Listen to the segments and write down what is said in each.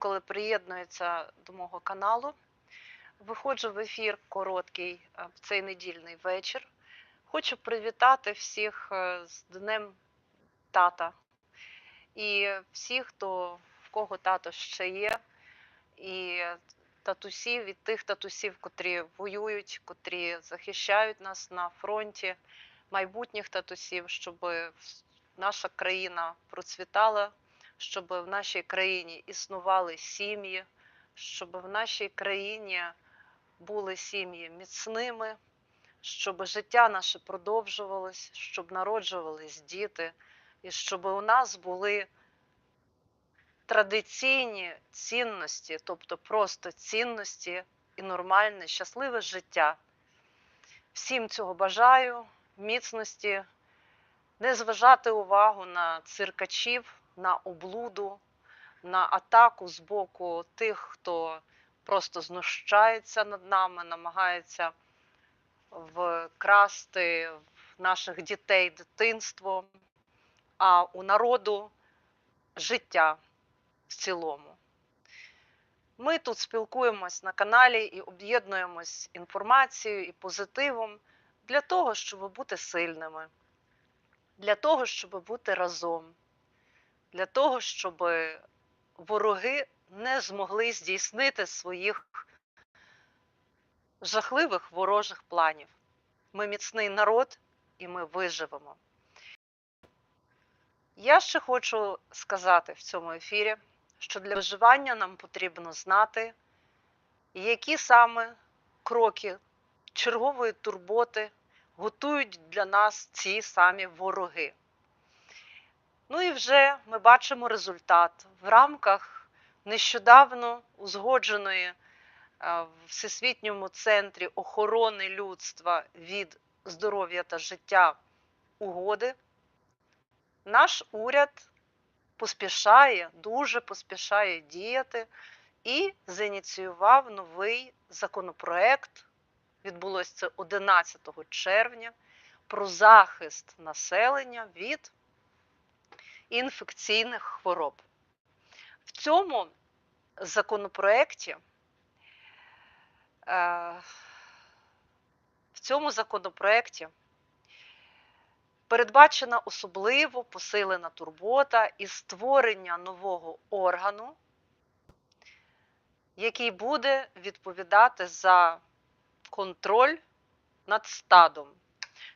коли приєднується до мого каналу. Виходжу в ефір короткий е, в цей недільний вечір. Хочу привітати всіх е, з Днем тата і всіх, хто в кого тато ще є, і татусів, і тих татусів, котрі воюють, котрі захищають нас на фронті, майбутніх татусів, щоб наша країна процвітала, щоб в нашій країні існували сім'ї, щоб в нашій країні були сім'ї міцними, щоб життя наше продовжувалось, щоб народжувались діти, і щоб у нас були традиційні цінності, тобто просто цінності і нормальне, щасливе життя. Всім цього бажаю, міцності, не зважати увагу на циркачів, на облуду, на атаку з боку тих, хто просто знущається над нами, намагається вкрасти в наших дітей дитинство, а у народу життя в цілому. Ми тут спілкуємось на каналі і об'єднуємось інформацією і позитивом для того, щоб бути сильними, для того, щоб бути разом, для того, щоб вороги не змогли здійснити своїх жахливих ворожих планів. Ми міцний народ і ми виживемо. Я ще хочу сказати в цьому ефірі, що для виживання нам потрібно знати, які саме кроки чергової турботи готують для нас ці самі вороги. Ну і вже ми бачимо результат в рамках нещодавно узгодженої е, в Всесвітньому центрі охорони людства від здоров'я та життя угоди. Наш уряд поспішає, дуже поспішає діяти і зініціював новий законопроект. Відбулося це 11 червня про захист населення від інфекційних хвороб. В цьому законопроекті е, в цьому законопроекті передбачена особливо посилена турбота і створення нового органу, який буде відповідати за контроль над стадом.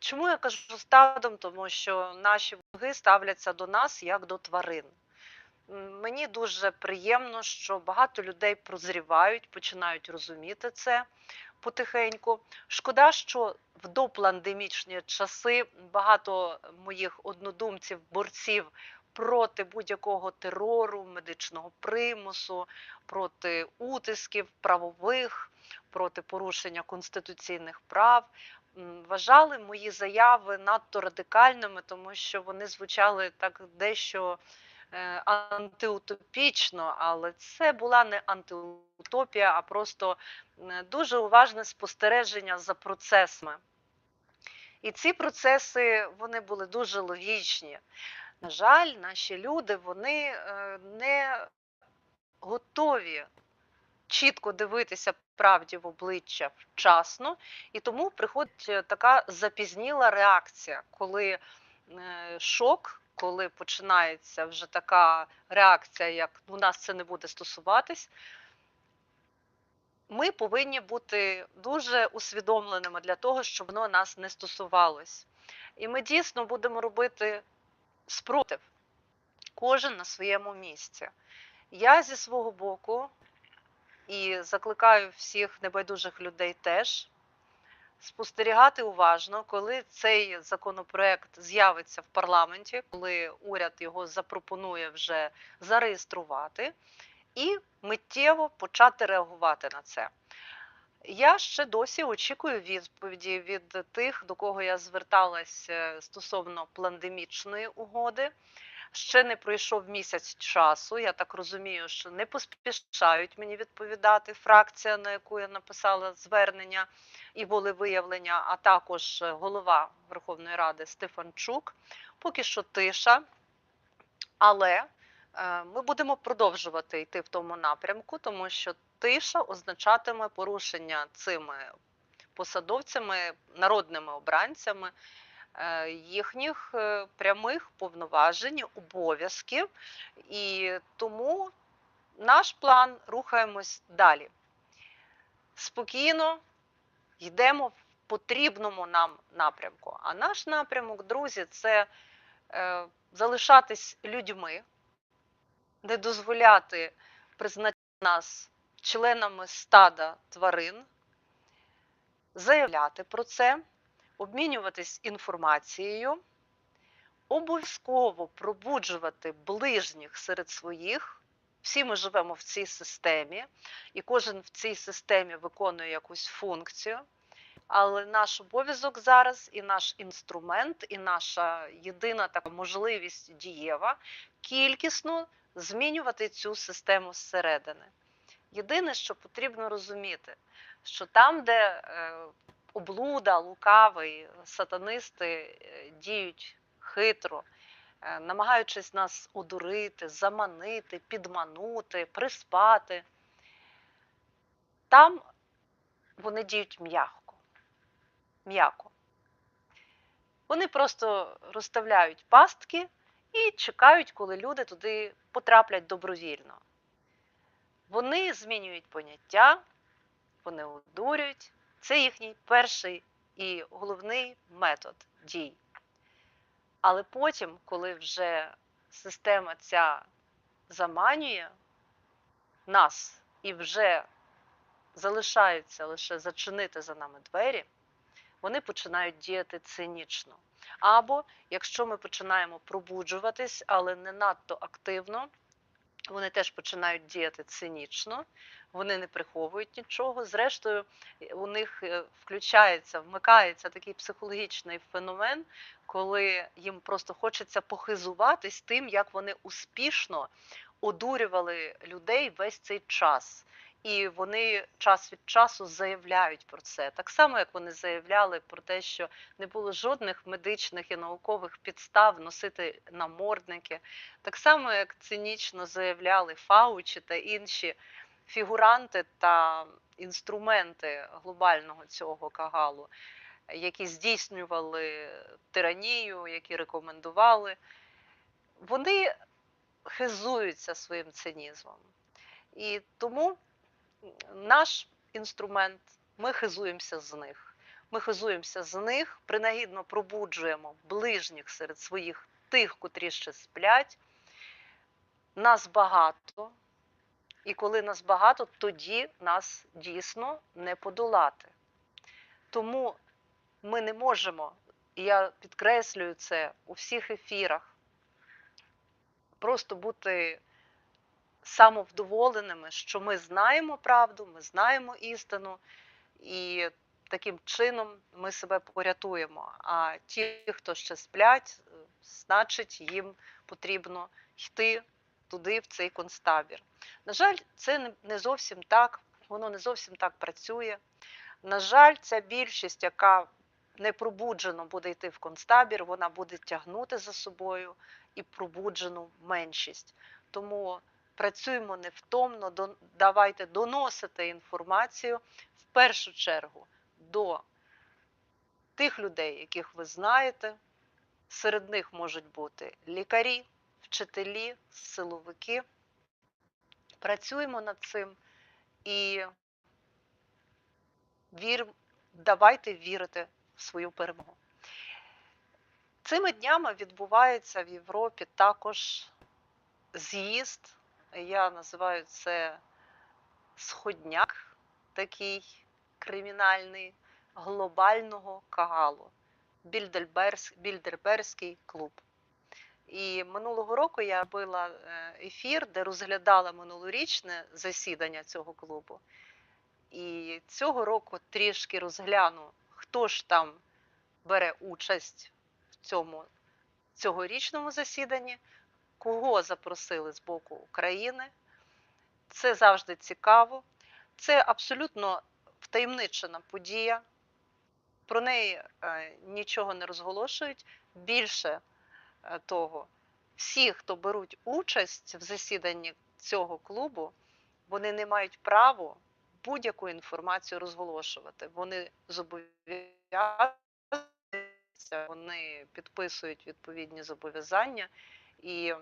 Чому я кажу стадом? Тому що наші вороги ставляться до нас як до тварин. Мені дуже приємно, що багато людей прозрівають, починають розуміти це потихеньку. Шкода, що в допандемічні часи багато моїх однодумців, борців проти будь-якого терору, медичного примусу, проти утисків правових, проти порушення конституційних прав. Вважали мої заяви надто радикальними, тому що вони звучали так дещо е, антиутопічно, але це була не антиутопія, а просто дуже уважне спостереження за процесами. І ці процеси вони були дуже логічні. На жаль, наші люди вони е, не готові чітко дивитися правді в обличчя вчасно, і тому приходить е, така запізніла реакція, коли е, шок, коли починається вже така реакція, як у нас це не буде стосуватись. Ми повинні бути дуже усвідомленими для того, щоб воно нас не стосувалось. І ми дійсно будемо робити спротив, кожен на своєму місці. Я зі свого боку і закликаю всіх небайдужих людей теж спостерігати уважно, коли цей законопроект з'явиться в парламенті, коли уряд його запропонує вже зареєструвати, і миттєво почати реагувати на це. Я ще досі очікую відповіді від тих, до кого я зверталася е, стосовно пандемічної угоди. Ще не пройшов місяць часу. Я так розумію, що не поспішають мені відповідати фракція, на яку я написала звернення і волевиявлення, а також голова Верховної Ради Стефанчук. Поки що тиша, але Е, Ми будемо продовжувати йти в тому напрямку, тому що тиша означатиме порушення цими посадовцями, народними обранцями е, їхніх е, прямих повноважень, обов'язків. І тому наш план рухаємось далі. Спокійно йдемо в потрібному нам напрямку. А наш напрямок, друзі, це е, залишатись людьми, не дозволяти признати нас членами стада тварин, заявляти про це, обмінюватись інформацією, обов'язково пробуджувати ближніх серед своїх. Всі ми живемо в цій системі, і кожен в цій системі виконує якусь функцію. Але наш обов'язок зараз, і наш інструмент, і наша єдина така можливість дієва кількісно змінювати цю систему зсередини. Єдине, що потрібно розуміти, що там, де е, облуда, лукавий, сатанисти е, діють хитро, е, намагаючись нас одурити, заманити, підманути, приспати, там вони діють м'яко. М'яко. Вони просто розставляють пастки і чекають, коли люди туди потраплять добровільно. Вони змінюють поняття, вони одурюють. Це їхній перший і головний метод дій. Але потім, коли вже система ця заманює нас і вже залишається лише зачинити за нами двері, вони починають діяти цинічно. Або якщо ми починаємо пробуджуватись, але не надто активно, вони теж починають діяти цинічно, вони не приховують нічого. Зрештою, у них е, включається, вмикається такий психологічний феномен, коли їм просто хочеться похизуватись тим, як вони успішно одурювали людей весь цей час. І вони час від часу заявляють про це. Так само, як вони заявляли про те, що не було жодних медичних і наукових підстав носити намордники. Так само, як цинічно заявляли Фаучі та інші фігуранти та інструменти глобального цього кагалу, які здійснювали тиранію, які рекомендували, вони хизуються своїм цинізмом. І тому наш інструмент, ми хизуємося з них. Ми хизуємося з них, принагідно пробуджуємо ближніх серед своїх тих, котрі ще сплять. Нас багато, і коли нас багато, тоді нас дійсно не подолати. Тому ми не можемо, і я підкреслюю це у всіх ефірах, просто бути самовдоволеними, що ми знаємо правду, ми знаємо істину, і таким чином ми себе порятуємо. А ті, хто ще сплять, значить, їм потрібно йти туди, в цей концтабір. На жаль, це не зовсім так, воно не зовсім так працює. На жаль, ця більшість, яка не пробуджено буде йти в концтабір, вона буде тягнути за собою і пробуджену меншість. Тому працюємо невтомно, давайте доносити інформацію в першу чергу до тих людей, яких ви знаєте. Серед них можуть бути лікарі, вчителі, силовики. Працюємо над цим і вір, давайте вірити в свою перемогу. Цими днями відбувається в Європі також з'їзд я називаю це сходняк, такий кримінальний глобального кагалу, Більдерберський клуб. І минулого року я робила е, ефір, де розглядала минулорічне засідання цього клубу. І цього року трішки розгляну, хто ж там бере участь в цьому цьогорічному засіданні кого запросили з боку України. Це завжди цікаво. Це абсолютно втаємничена подія. Про неї е, нічого не розголошують. Більше е, того, всі, хто беруть участь в засіданні цього клубу, вони не мають права будь-яку інформацію розголошувати. Вони зобов'язуються, вони підписують відповідні зобов'язання і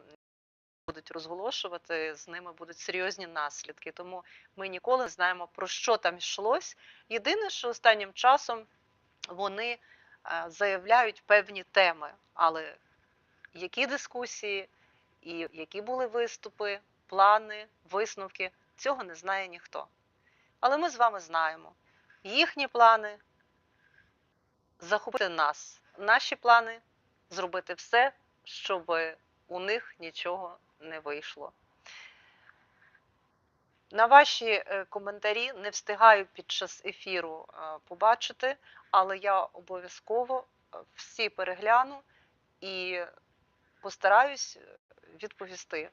будуть розголошувати, з ними будуть серйозні наслідки. Тому ми ніколи не знаємо, про що там йшлось. Єдине, що останнім часом вони е, заявляють певні теми, але які дискусії і які були виступи, плани, висновки, цього не знає ніхто. Але ми з вами знаємо їхні плани захопити нас, наші плани зробити все, щоб у них нічого не вийшло. На ваші е, коментарі не встигаю під час ефіру е, побачити, але я обов'язково е, всі перегляну і постараюсь відповісти.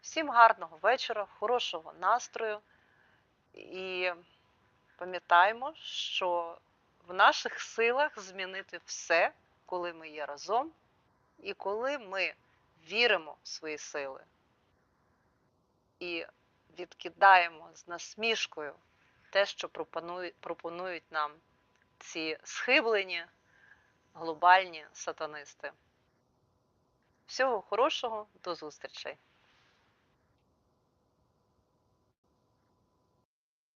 Всім гарного вечора, хорошого настрою і пам'ятаємо, що в наших силах змінити все, коли ми є разом і коли ми віримо в свої сили і відкидаємо з насмішкою те, що пропонують, нам ці схиблені глобальні сатанисти. Всього хорошого, до зустрічей!